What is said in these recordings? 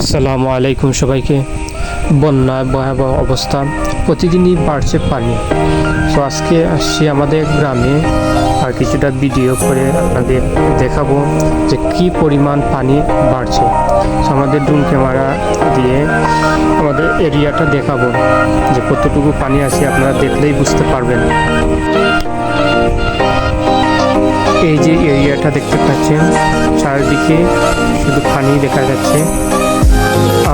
আসসালামু আলাইকুম সবাইকে। বন্যায় ভয়াবহ অবস্থা, প্রতিদিনই বাড়ছে পানি। তো আজকে আসছি আমাদের গ্রামে, আর কিছুটা ভিডিও করে আপনাদের দেখাবো যে কি পরিমাণ পানি বাড়ছে। তো আমাদের ড্রোন ক্যামেরা দিয়ে আমাদের এরিয়াটা দেখাবো, যে কতটুকু পানি আছে আপনারা দেখলেই বুঝতে পারবেন। এই যে এরিয়াটা দেখতে পাচ্ছেন, চারিদিকে শুধু পানি দেখা যাচ্ছে।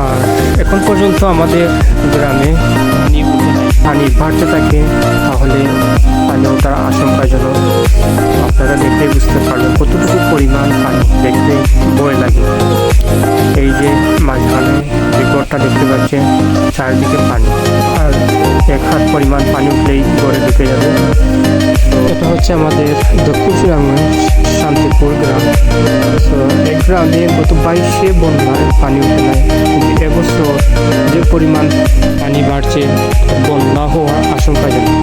আর এখন পর্যন্ত আমাদের গ্রামে পানি বাড়তে থাকে, তাহলে পানি তারা আশঙ্কাজনক। আপনারা দেখলে বুঝতে পারবেন কতটুকু পরিমাণ পানি দেখলে ভয় লাগে। গড়টা দেখতে পাচ্ছেন চারিদিকে পানি। আর এক হাত পরিমাণ পানি উঠলেই গড়ে ঢুকে যাবে। এটা হচ্ছে আমাদের দক্ষিণ সুরাঙ্গঞ্জ শান্তিপুর গ্রাম। তো এই গ্রামে গত বাইশে বন্যায় পানি উঠে কিন্তু এবছর যে পরিমাণ পানি বাড়ছে, বন্যা হওয়ার আশঙ্কাজনক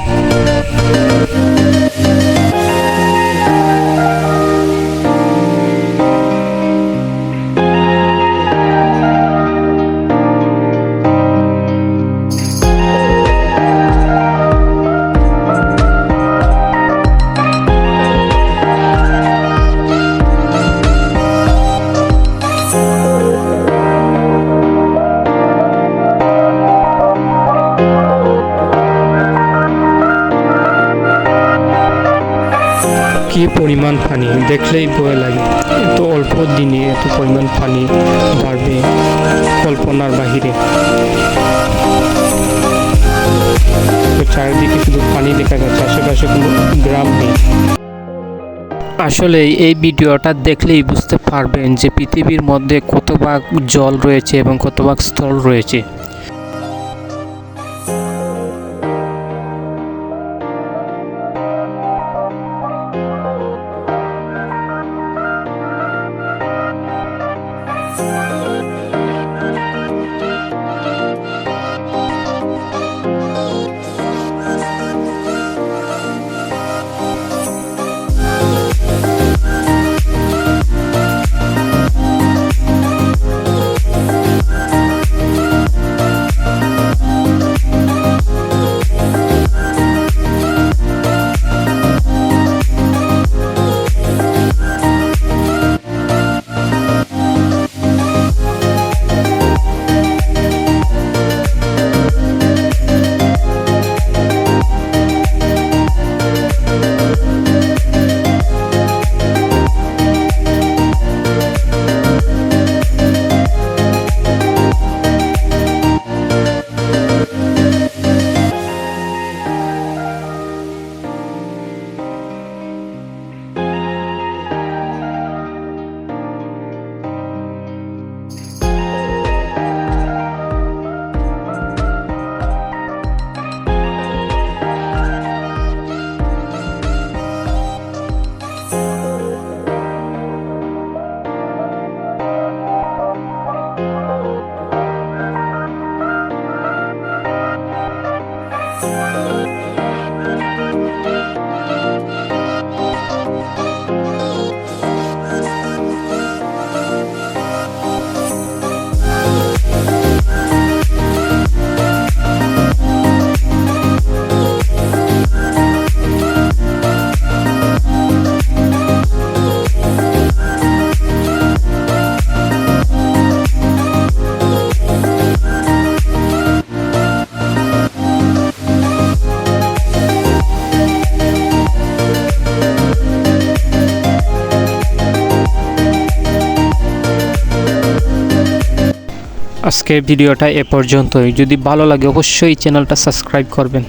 কি পরিমাণ পানি? দেখলেই ভয় লাগে। এত অল্প দিনে এত পরিমাণ পানি বাড়বে কল্পনার বাহিরে। চারিদিকে শুধু পানি দেখা যাচ্ছে, আশেপাশে কোনো গ্রাম নেই। আসলে এই ভিডিওটা দেখলেই বুঝতে পারবেন যে পৃথিবীর মধ্যে কত ভাগ জল রয়েছে এবং কত ভাগ স্থল রয়েছে। আজকের ভিডিওটা এ পর্যন্তই। যদি ভালো লাগে অবশ্যই চ্যানেলটা সাবস্ক্রাইব করবেন।